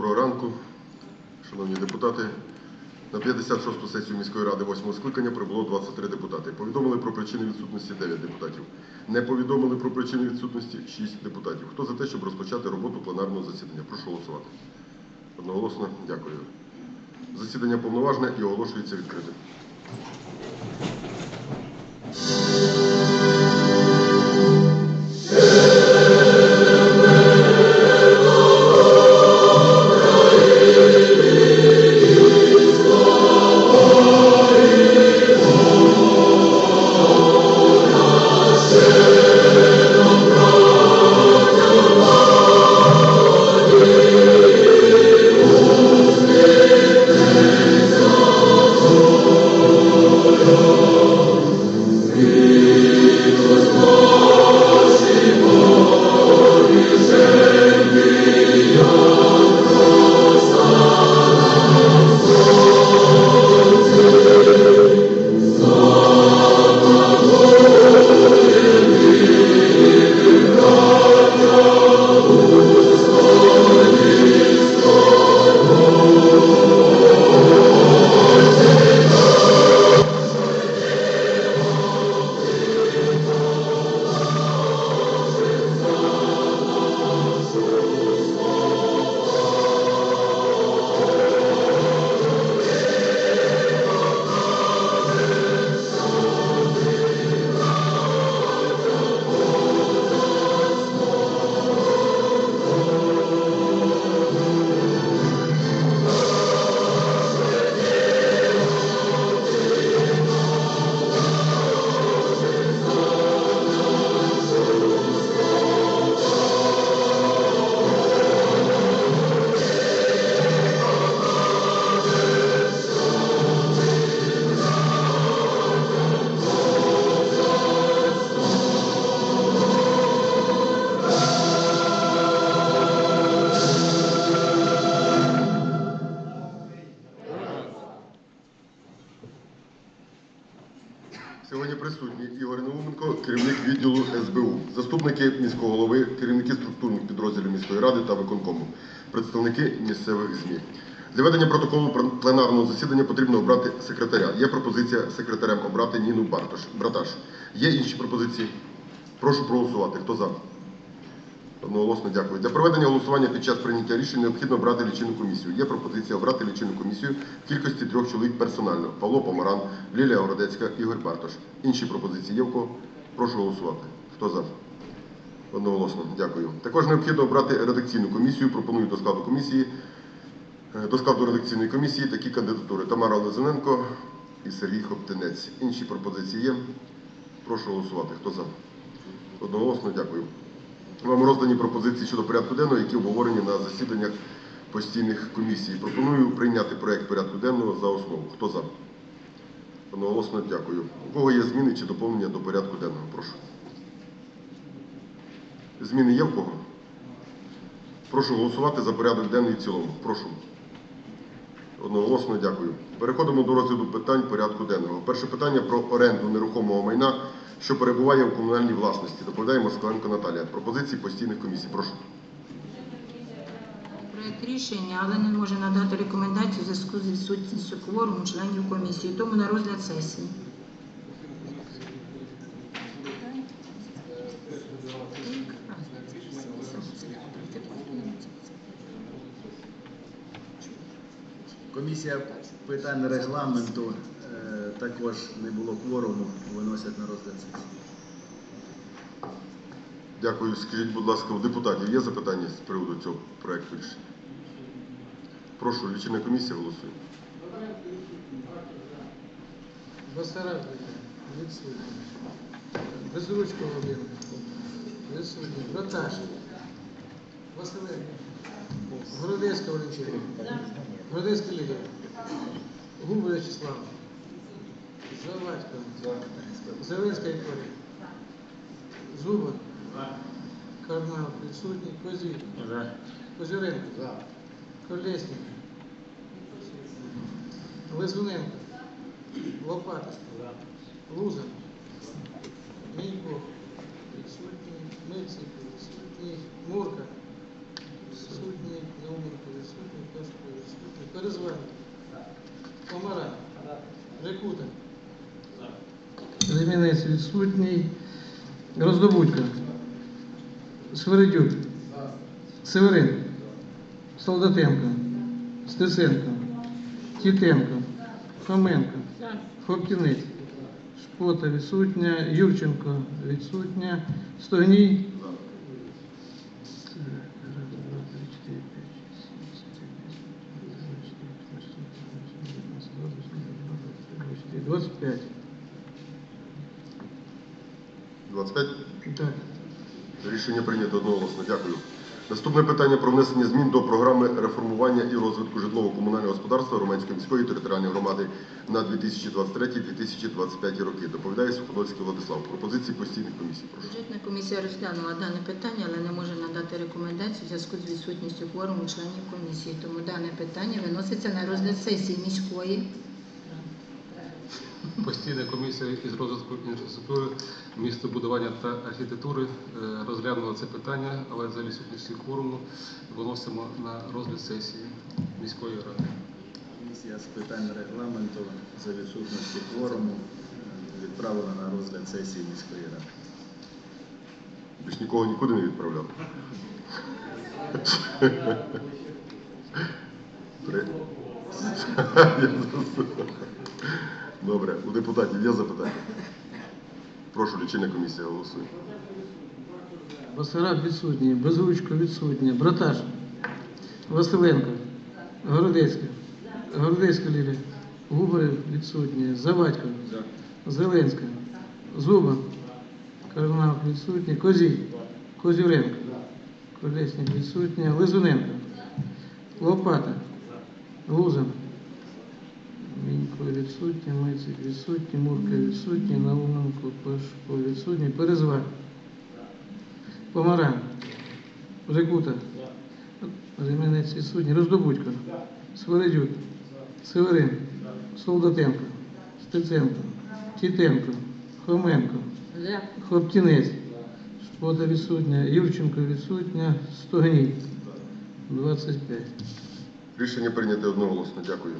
Доброго ранку, шановні депутати. На 56-ту сесію міської ради 8-го скликання прибуло 23 депутати. Повідомили про причини відсутності 9 депутатів. Не повідомили про причини відсутності 6 депутатів. Хто за те, щоб розпочати роботу пленарного засідання? Прошу голосувати. Одноголосно дякую. Засідання повноважне і оголошується відкритим. Сьогодні присутні Ігор Науменко, керівник відділу СБУ, заступники міського голови, керівники структурних підрозділів міської ради та виконкому, представники місцевих ЗМІ. Для ведення протоколу пленарного засідання потрібно обрати секретаря. Є пропозиція секретарем обрати Ніну Барташ. Браташ. Є інші пропозиції? Прошу проголосувати. Хто за? Одноголосно дякую. Для проведення голосування під час прийняття рішень необхідно обрати лічильну комісію. Є пропозиція обрати лічильну комісію в кількості трьох чоловік персонально. Павло Помаран, Лілія Городецька, Ігор Бартош. Інші пропозиції є в кого? Прошу голосувати. Хто за? Одноголосно, дякую. Також необхідно обрати редакційну комісію. Пропоную до складу комісії. е, До складу редакційної комісії такі кандидатури: Тамара Лизаненко і Сергій Хоптинець. Інші пропозиції є. Прошу голосувати. Хто за? Одноголосно дякую. Вам роздані пропозиції щодо порядку денного, які обговорені на засіданнях постійних комісій. Пропоную прийняти проект порядку денного за основу. Хто за? Одноголосно дякую. У кого є зміни чи доповнення до порядку денного? Прошу. Зміни є в кого? Прошу голосувати за порядок денний в цілому. Прошу. Одноголосно дякую. Переходимо до розгляду питань порядку денного. Перше питання про оренду нерухомого майна, що перебуває у комунальній власності. Доповідає Москаленко Наталія. Пропозиції постійних комісій. Прошу. Проект рішення, але не може надати рекомендацію у зв'язку з відсутністю кворуму членів комісії, тому на розгляд сесії. Комісія питань регламенту також не було кворуму, виносять на розгляд сесії. Дякую. Скажіть, будь ласка, у депутатів є запитання з приводу цього проекту рішення? Прошу, лічильна комісія голосує. Басараб відсутній. Безручко Володимир. Відсутній. Проташ. Василенко. Городецька Валентина. Городецька Лілія. Губа Вячеслав. Завадько. Зеленська Вікторія. Зуба. Карнал відсутній. Козій. Козюренко. Колесник. Лизвиненко. Лопата. Луза. Мінько. Відсутній. Мицик. Відсутній. Мурка. Відсутній. Науменко. Відсутній. Перезван. Помара. Рекута. Ремінець відсутній. Роздобудько. Свиридюк. Северин. Солдатенко. Стеценко. Тітенко. Хоменко. Хопкінець. Шпота відсутня. Юрченко відсутня. Стогній. 25. Так. Рішення прийнято одноголосно. Дякую. Наступне питання про внесення змін до програми реформування і розвитку житлово-комунального господарства Романської міської територіальної громади на 2023-2025 роки. Доповідає Суходольський Владислав. Пропозиції постійних комісій. Прошу. Бюджетна комісія розглянула дане питання, але не може надати рекомендацію в зв'язку з відсутністю кворуму членів комісії. Тому дане питання виноситься на розгляд сесії міської. Постійна комісія із розвитку інфраструктури, містобудування та архітектури е, розглянула це питання, але за відсутністю кворуму виносимо на розгляд сесії міської ради. Комісія з питань регламенту за відсутності кворуму е, відправлена на розгляд сесії міської ради. Більш нікого нікуди не відправляв. Три. Добре, у депутатів є запитання? Прошу, лічильна комісія голосує. Басараб відсутній, Безручко відсутня, Браташ, Василенко, Городецька, Городецька Лілія, Губарів відсутня, Завадько, Зеленська, Зуба, Карнавк відсутній, Козій, Козюренко, Колесник відсутня, Лизуненко, Лопата, Лузин, Мінько відсутній, Мицик відсутній, Мурка відсутній, Науменко, Пашко відсутній, Перезвар. Помаран. Рекута. Ременець відсутній. Роздобудько. Свередюк. Северин. Солдатенко. Стеценко. Тітенко. Хоменко. Хлоптінець. Шпота відсутня. Юрченко відсутня. Стогній. 25. Рішення прийнято одноголосно. Дякую.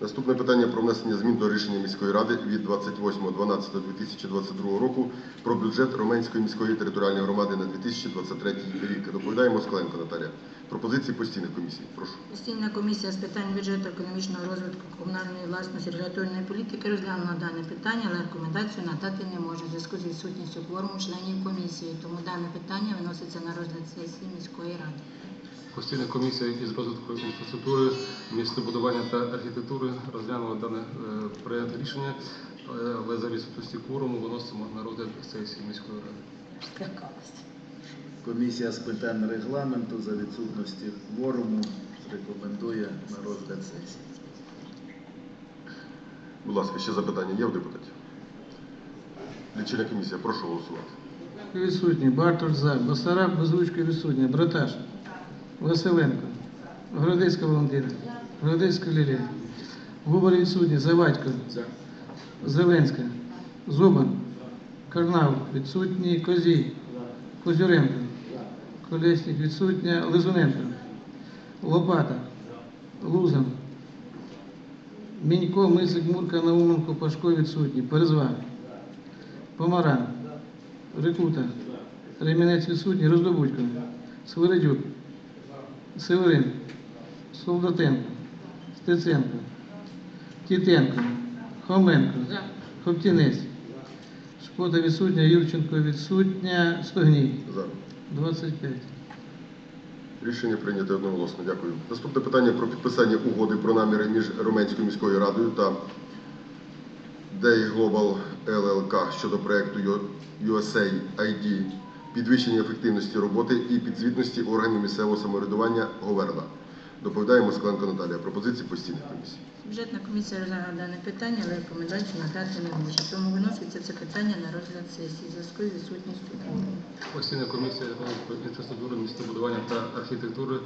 Наступне питання про внесення змін до рішення міської ради від 28.12.2022 року про бюджет Роменської міської територіальної громади на 2023 рік. Доповідає Москаленко Наталія. Пропозиції постійних комісій. Прошу. Постійна комісія з питань бюджету, економічного розвитку, комунальної власності, регуляторної політики розглянула дане питання, але рекомендацію надати не може в зв'язку з відсутністю кворуму членів комісії. Тому дане питання виноситься на розгляд сесії міської ради. Постійна комісія із розвитку інфраструктури, містобудування та архітектури розглянула даний е, проект рішення, е, але за відсутністю кворуму виносимо на розгляд сесії міської ради. Комісія з питань регламенту за відсутності кворуму рекомендує на розгляд сесії. Будь ласка, ще запитання є у депутатів? Лічильна комісія, прошу голосувати. Відсутні. Бартоль за. Басараб Безручко відсутня. Браташ. Василенко. Городецька Валентина. Городецька Лілія. Губар відсутній. Завадько. Зеленська. Зубан. Карнав відсутній. Козій. Козюренко. Колесник відсутня. Лизуненко. Лопата. Лузан. Мінько, Мисик, Мурка, Науменко, Пашко відсутні. Перезван. Помаран. Рекута. Ремінець відсутній. Роздобудько. Свередюк. Северин. Солдатенко. Стеценко. Тітенко. Хоменко. Хоптінець. Шкода відсутня. Юрченко відсутня. Стогній. За. 25. Рішення прийнято одноголосно. Дякую. Наступне питання про підписання угоди про наміри між Роменською міською радою та Day Global LLK щодо проекту USA ID підвищення ефективності роботи і підзвітності органів місцевого самоврядування Говерла. Доповідає Москаленко Наталія. Пропозиції постійних комісій. Бюджетна комісія розглянула дане питання, але рекомендацію надати не може. Тому виноситься це питання на розгляд сесії в зв'язку з відсутністю кворуму. Постійна комісія інфраструктури, містобудування та архітектури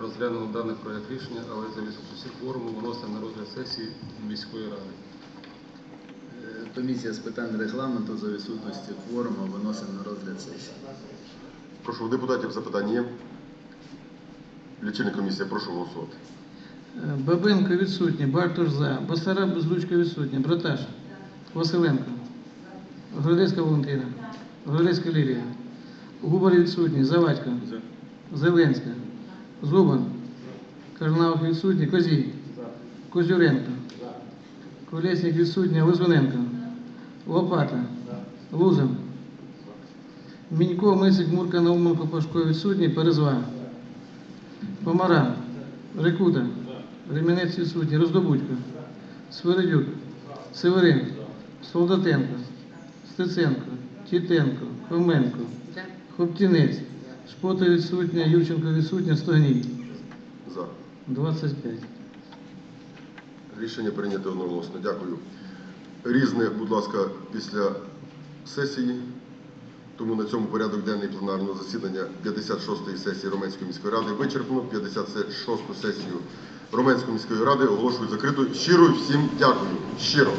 розглянула даний проект рішення, але за відсутністю кворуму виносимо на розгляд сесії міської ради. Комісія з питань регламенту за відсутності кворуму виносить на розгляд сесії. Прошу у депутатів запитання є. Лічильна комісія, прошу голосувати. Е, Бабенко відсутній, Бартош за, Басара Безлучка відсутня, Браташ, Василенко, Городецька Валентина, Городецька Лілія, Губар відсутній, Завадько, Зеленська, Зубан, Карнаух відсутній, Козій, Козюренко, Колєснік відсутній, Лизуненко, Лопата, Лузин, Мінько, Мисик, Мурка, Науменко, Пашко відсутній, Перезва, Помаран, Рекута, Ремінець відсутній, Роздобудько, Свиридюк, Северин, Солдатенко, Стеценко, Тітенко, Хоменко. Хоптінець, Шпота відсутня, Ющенко відсутня, Стогній. За. 25. Рішення прийнято одноголосно. Дякую. Різне, будь ласка, після сесії. Тому на цьому порядок денний пленарного засідання 56-ї сесії Романської міської ради вичерпано. 56-ту сесію Роменської міської ради оголошую закритою. Щиро всім дякую. Щиро.